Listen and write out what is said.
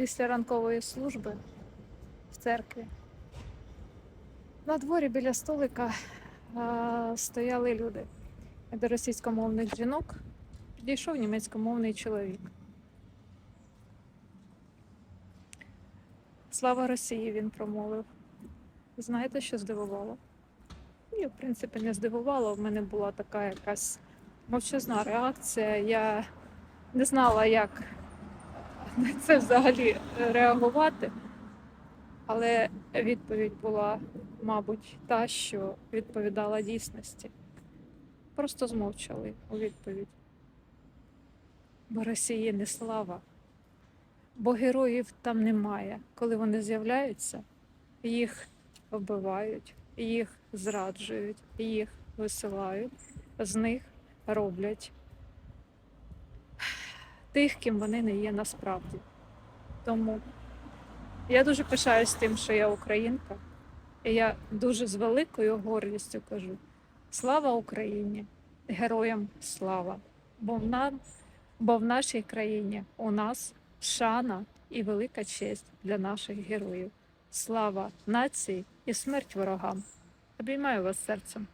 після ранкової служби в церкві. На дворі біля столика а, стояли люди. До російськомовних жінок підійшов німецькомовний чоловік. Слава Росії, він промовив. Знаєте, що здивувало? І, в принципі, не здивувало. В мене була така якась мовчазна реакція. Я не знала, як на це взагалі реагувати. Але відповідь була, мабуть, та, що відповідала дійсності. Просто змовчали у відповідь. Бо Росії не слава, бо героїв там немає. Коли вони з'являються, їх вбивають, їх зраджують, їх висилають, з них роблять тих, ким вони не є насправді. Тому я дуже пишаюсь тим, що я українка, і я дуже з великою гордістю кажу: слава Україні! Героям слава! Бо в, нам, бо в нашій країні у нас шана і велика честь для наших героїв. Слава нації і смерть ворогам! Обіймаю вас серцем.